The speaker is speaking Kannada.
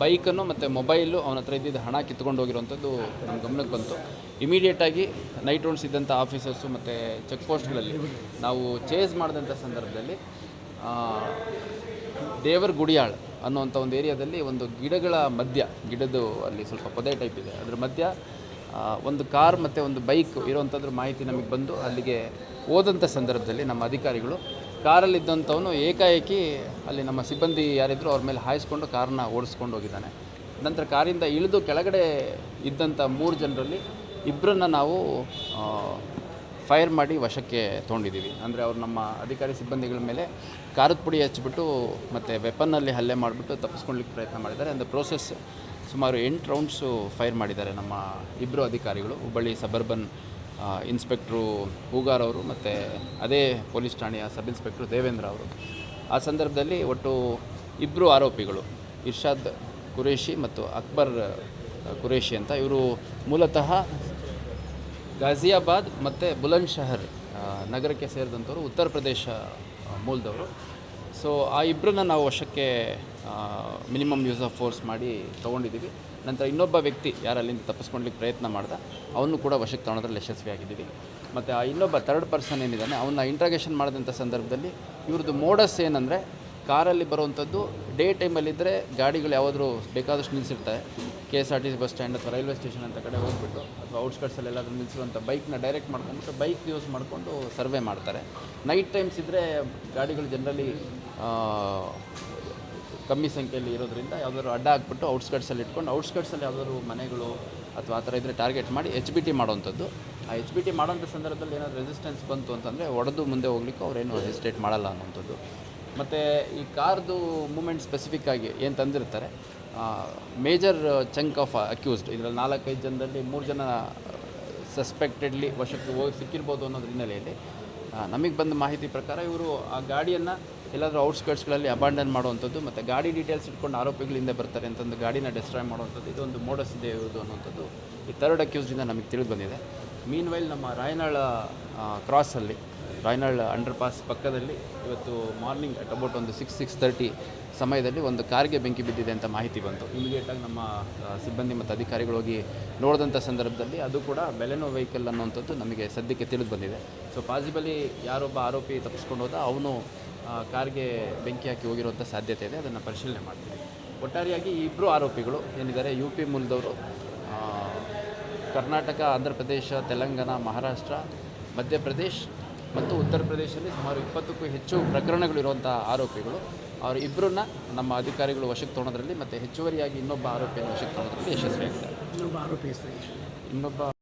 ಬೈಕನ್ನು ಮತ್ತು ಮೊಬೈಲು ಅವನ ಹತ್ರ ಇದ್ದಿದ್ದ ಹಣ ಕಿತ್ಕೊಂಡು ಹೋಗಿರುವಂಥದ್ದು ನಮ್ಮ ಗಮನಕ್ಕೆ ಬಂತು. ಇಮಿಡಿಯೇಟಾಗಿ ನೈಟ್ ರೌಂಡ್ಸ್ ಇದ್ದಂಥ ಆಫೀಸರ್ಸು ಮತ್ತು ಚೆಕ್ ಪೋಸ್ಟ್ಗಳಲ್ಲಿ ನಾವು ಚೇಸ್ ಮಾಡಿದಂಥ ಸಂದರ್ಭದಲ್ಲಿ ದೇವರ ಗುಡಿಯಾಳ್ ಅನ್ನುವಂಥ ಒಂದು ಏರಿಯಾದಲ್ಲಿ ಒಂದು ಗಿಡಗಳ ಮಧ್ಯ, ಗಿಡದ್ದು ಅಲ್ಲಿ ಸ್ವಲ್ಪ ಪೊದೆ ಟೈಪ್ ಇದೆ. ಅದ್ರ ಮಧ್ಯ ಒಂದು ಕಾರ್ ಮತ್ತು ಒಂದು ಬೈಕ್ ಇರೋವಂಥದ್ರ ಮಾಹಿತಿ ನಮಗೆ ಬಂದು ಅಲ್ಲಿಗೆ ಹೋದಂಥ ಸಂದರ್ಭದಲ್ಲಿ ನಮ್ಮ ಅಧಿಕಾರಿಗಳು ಕಾರಲ್ಲಿದ್ದಂಥವನು ಏಕಾಏಕಿ ಅಲ್ಲಿ ನಮ್ಮ ಸಿಬ್ಬಂದಿ ಯಾರಿದ್ರು ಅವ್ರ ಮೇಲೆ ಹಾಯಿಸ್ಕೊಂಡು ಕಾರನ್ನ ಓಡಿಸ್ಕೊಂಡು ಹೋಗಿದ್ದಾನೆ. ನಂತರ ಕಾರಿಂದ ಇಳಿದು ಕೆಳಗಡೆ ಇದ್ದಂಥ ಮೂರು ಜನರಲ್ಲಿ ಇಬ್ಬರನ್ನ ನಾವು ಫೈರ್ ಮಾಡಿ ವಶಕ್ಕೆ ತೊಗೊಂಡಿದ್ದೀವಿ. ಅಂದರೆ ಅವ್ರು ನಮ್ಮ ಅಧಿಕಾರಿ ಸಿಬ್ಬಂದಿಗಳ ಮೇಲೆ ಖಾರದ ಪುಡಿ ಹಚ್ಚಿಬಿಟ್ಟು ಮತ್ತು ವೆಪನ್ನಲ್ಲಿ ಹಲ್ಲೆ ಮಾಡಿಬಿಟ್ಟು ತಪ್ಪಿಸ್ಕೊಳ್ಳಿಕ್ಕೆ ಪ್ರಯತ್ನ ಮಾಡಿದ್ದಾರೆ. ಅಂದರೆ ಪ್ರೋಸೆಸ್ ಸುಮಾರು ಎಂಟು ರೌಂಡ್ಸು ಫೈರ್ ಮಾಡಿದ್ದಾರೆ ನಮ್ಮ ಇಬ್ಬರು ಅಧಿಕಾರಿಗಳು. ಹುಬ್ಬಳ್ಳಿ ಸಬರ್ಬನ್ ಇನ್ಸ್ಪೆಕ್ಟ್ರು ಹೂಗಾರ್ ಅವರು ಮತ್ತು ಅದೇ ಪೊಲೀಸ್ ಠಾಣೆಯ ಸಬ್ ಇನ್ಸ್ಪೆಕ್ಟ್ರು ದೇವೇಂದ್ರ ಅವರು. ಆ ಸಂದರ್ಭದಲ್ಲಿ ಒಟ್ಟು ಇಬ್ಬರು ಆರೋಪಿಗಳು, ಇರ್ಷಾದ್ ಕುರೇಶಿ ಮತ್ತು ಅಕ್ಬರ್ ಕುರೇಶಿ ಅಂತ ಇವರು ಮೂಲತಃ ಗಾಜಿಯಾಬಾದ್ ಮತ್ತು ಬುಲಂದ್ ಶಹರ್ ನಗರಕ್ಕೆ ಸೇರಿದಂಥವ್ರು, ಉತ್ತರ ಪ್ರದೇಶ ಮೂಲದವರು. ಸೊ ಆ ಇಬ್ಬರನ್ನ ನಾವು ವಶಕ್ಕೆ ಮಿನಿಮಮ್ ಯೂಸ್ ಆಫ್ ಫೋರ್ಸ್ ಮಾಡಿ ತೊಗೊಂಡಿದ್ದೀವಿ. ನಂತರ ಇನ್ನೊಬ್ಬ ವ್ಯಕ್ತಿ ಯಾರು ಅಲ್ಲಿಂದ ತಪ್ಪಿಸ್ಕೊಳ್ಲಿಕ್ಕೆ ಪ್ರಯತ್ನ ಮಾಡ್ದ, ಅವನು ಕೂಡ ವಶಕ್ಕೆ ತೊಗೊಳೋದ್ರಲ್ಲಿ ಯಶಸ್ವಿಯಾಗಿದ್ದೀವಿ. ಮತ್ತು ಆ ಇನ್ನೊಬ್ಬ ಥರ್ಡ್ ಪರ್ಸನ್ ಏನಿದ್ದಾನೆ ಅವನ್ನ ಇಂಟ್ರಾಗೇಷನ್ ಮಾಡಿದಂಥ ಸಂದರ್ಭದಲ್ಲಿ ಇವ್ರದ್ದು ಮೋಡಸ್ ಏನಂದರೆ ಕಾರಲ್ಲಿ ಬರುವಂಥದ್ದು ಡೇ ಟೈಮಲ್ಲಿದ್ದರೆ ಗಾಡಿಗಳು ಯಾವುದಾದ್ರೂ ಬೇಕಾದಷ್ಟು ನಿಲ್ಲಿಸಿರ್ತವೆ K S R T C bus stand ಅಥವಾ ರೈಲ್ವೆ ಸ್ಟೇಷನ್ ಅಂತ ಕಡೆ ಹೋಗ್ಬಿಟ್ಟು ಅಥವಾ ಔಟ್ಸ್ಕಟ್ಸಲ್ಲಿ ಎಲ್ಲಾದರೂ ನಿಲ್ಲಿಸುವಂಥ ಬೈಕ್ನ ಡೈರೆಕ್ಟ್ ಮಾಡ್ಕೊಂಡ್ಬಿಟ್ಟು ಬೈಕ್ ಯೂಸ್ ಮಾಡಿಕೊಂಡು ಸರ್ವೆ ಮಾಡ್ತಾರೆ. ನೈಟ್ ಟೈಮ್ಸ್ ಇದ್ದರೆ ಗಾಡಿಗಳು ಜನರಲಿ ಕಮ್ಮಿ ಸಂಖ್ಯೆಯಲ್ಲಿ ಇರೋದ್ರಿಂದ ಯಾವ್ದಾದ್ರು ಅಡ್ಡ ಹಾಕ್ಬಿಟ್ಟು ಔಟ್ಸ್ಕಟ್ಸಲ್ಲಿ ಇಟ್ಕೊಂಡು ಔಟ್ಸ್ಕಟ್ಸಲ್ಲಿ ಯಾವ್ದಾದ್ರು ಮನೆಗಳು ಅಥವಾ ಆ ಥರ ಇದ್ದರೆ ಟಾರ್ಗೆಟ್ ಮಾಡಿ ಎಚ್ ಬಿ ಟಿ ಮಾಡೋವಂಥದ್ದು. ಆ ಎಚ್ ಬಿ ಟಿ ಮಾಡೋಂಥ ಸಂದರ್ಭದಲ್ಲಿ ಏನಾದರೂ ರೆಸಿಸ್ಟೆನ್ಸ್ ಬಂತು ಅಂತಂದರೆ ಒಡೆದು ಮುಂದೆ ಹೋಗ್ಲಿಕ್ಕೆ ಅವ್ರೇನು ಹೆಸಿಟೇಟ್ ಮಾಡಲ್ಲ ಅನ್ನೋಂಥದ್ದು ಮತ್ತು ಈ ಕಾರ್ದು ಮೂಮೆಂಟ್ ಸ್ಪೆಸಿಫಿಕ್ ಆಗಿ ಏನು ತಂದಿರ್ತಾರೆ ಮೇಜರ್ ಚಂಕ್ ಆಫ್ ಅಕ್ಯೂಸ್ಡ್ ಇದರಲ್ಲಿ ನಾಲ್ಕೈದು ಜನದಲ್ಲಿ ಮೂರು ಜನ ಸಸ್ಪೆಕ್ಟೆಡ್ಲಿ ವಶಕ್ಕೆ ಹೋಗಿ ಸಿಕ್ಕಿರ್ಬೋದು ಅನ್ನೋದ್ರ ಹಿನ್ನೆಲೆಯಲ್ಲಿ ನಮಗೆ ಬಂದ ಮಾಹಿತಿ ಪ್ರಕಾರ ಇವರು ಆ ಗಾಡಿಯನ್ನು ಎಲ್ಲಾದರೂ ಔಟ್ಸ್ಕರ್ಟ್ಸ್ಗಳಲ್ಲಿ ಅಬಾಂಡನ್ ಮಾಡುವಂಥದ್ದು ಮತ್ತು ಗಾಡಿ ಡೀಟೇಲ್ಸ್ ಇಟ್ಕೊಂಡು ಆರೋಪಿಗಳಿಂದ ಬರ್ತಾರೆ ಅಂತಂದು ಗಾಡಿನ ಡಿಸ್ಟ್ರಾಯ್ ಮಾಡುವಂಥದ್ದು, ಇದೊಂದು ಮೋಡಸ್ ಇದೆ ಇರೋದು ಅನ್ನೋಂಥದ್ದು ಈ ಥರ್ಡ್ ಅಕ್ಯೂಸ್ಡಿಂದ ನಮಗೆ ತಿಳಿದು ಬಂದಿದೆ. ಮೀನ್ ವೈಲ್ ನಮ್ಮ ರಾಯನಾಳ ಕ್ರಾಸಲ್ಲಿ ರಾಯನಾಳ್ ಅಂಡರ್ ಪಾಸ್ ಪಕ್ಕದಲ್ಲಿ ಇವತ್ತು ಮಾರ್ನಿಂಗ್ ಅಟ್ ಅಬೌಟ್ ಒಂದು ಸಿಕ್ಸ್ ಸಿಕ್ಸ್ ತರ್ಟಿ ಸಮಯದಲ್ಲಿ ಒಂದು ಕಾರ್ಗೆ ಬೆಂಕಿ ಬಿದ್ದಿದೆ ಅಂತ ಮಾಹಿತಿ ಬಂತು. ಇಮಿಡಿಯೇಟಾಗಿ ನಮ್ಮ ಸಿಬ್ಬಂದಿ ಮತ್ತು ಅಧಿಕಾರಿಗಳು ಹೋಗಿ ನೋಡಿದಂಥ ಸಂದರ್ಭದಲ್ಲಿ ಅದು ಕೂಡ ಬೆಲೆನೋ ವೆಹಿಕಲ್ ಅನ್ನುವಂಥದ್ದು ನಮಗೆ ಸದ್ಯಕ್ಕೆ ತಿಳಿದು ಬಂದಿದೆ. ಸೊ ಪಾಸಿಬಲಿ ಯಾರೊಬ್ಬ ಆರೋಪಿ ತಪ್ಪಿಸ್ಕೊಂಡು ಹೋದ ಅವನು ಕಾರ್ಗೆ ಬೆಂಕಿ ಹಾಕಿ ಹೋಗಿರುವಂಥ ಸಾಧ್ಯತೆ ಇದೆ. ಅದನ್ನು ಪರಿಶೀಲನೆ ಮಾಡ್ತೀವಿ. ಒಟ್ಟಾರೆಯಾಗಿ ಇಬ್ಬರು ಆರೋಪಿಗಳು ಏನಿದ್ದಾರೆ ಯು ಪಿ ಮೂಲದವರು ಕರ್ನಾಟಕ, ಆಂಧ್ರ ಪ್ರದೇಶ, ತೆಲಂಗಾಣ, ಮಹಾರಾಷ್ಟ್ರ ಮಧ್ಯಪ್ರದೇಶ್ ಮತ್ತು ಉತ್ತರ ಪ್ರದೇಶದಲ್ಲಿ ಸುಮಾರು ಇಪ್ಪತ್ತಕ್ಕೂ ಹೆಚ್ಚು ಪ್ರಕರಣಗಳಿರುವಂಥ ಆರೋಪಿಗಳು. ಅವರು ಇಬ್ಬರನ್ನ ನಮ್ಮ ಅಧಿಕಾರಿಗಳು ವಶಕ್ಕೆ ತೊಗೊಳೋದ್ರಲ್ಲಿ ಮತ್ತು ಹೆಚ್ಚುವರಿಯಾಗಿ ಇನ್ನೊಬ್ಬ ಆರೋಪಿಯನ್ನು ವಶಕ್ಕೆ ತೊಗೊಳೋದ್ರಲ್ಲಿ ಯಶಸ್ವಿಯಾಗಿದ್ದಾರೆ. ಇನ್ನೊಬ್ಬ ಆರೋಪಿ ಹೆಸರು ಇನ್ನೊಬ್ಬ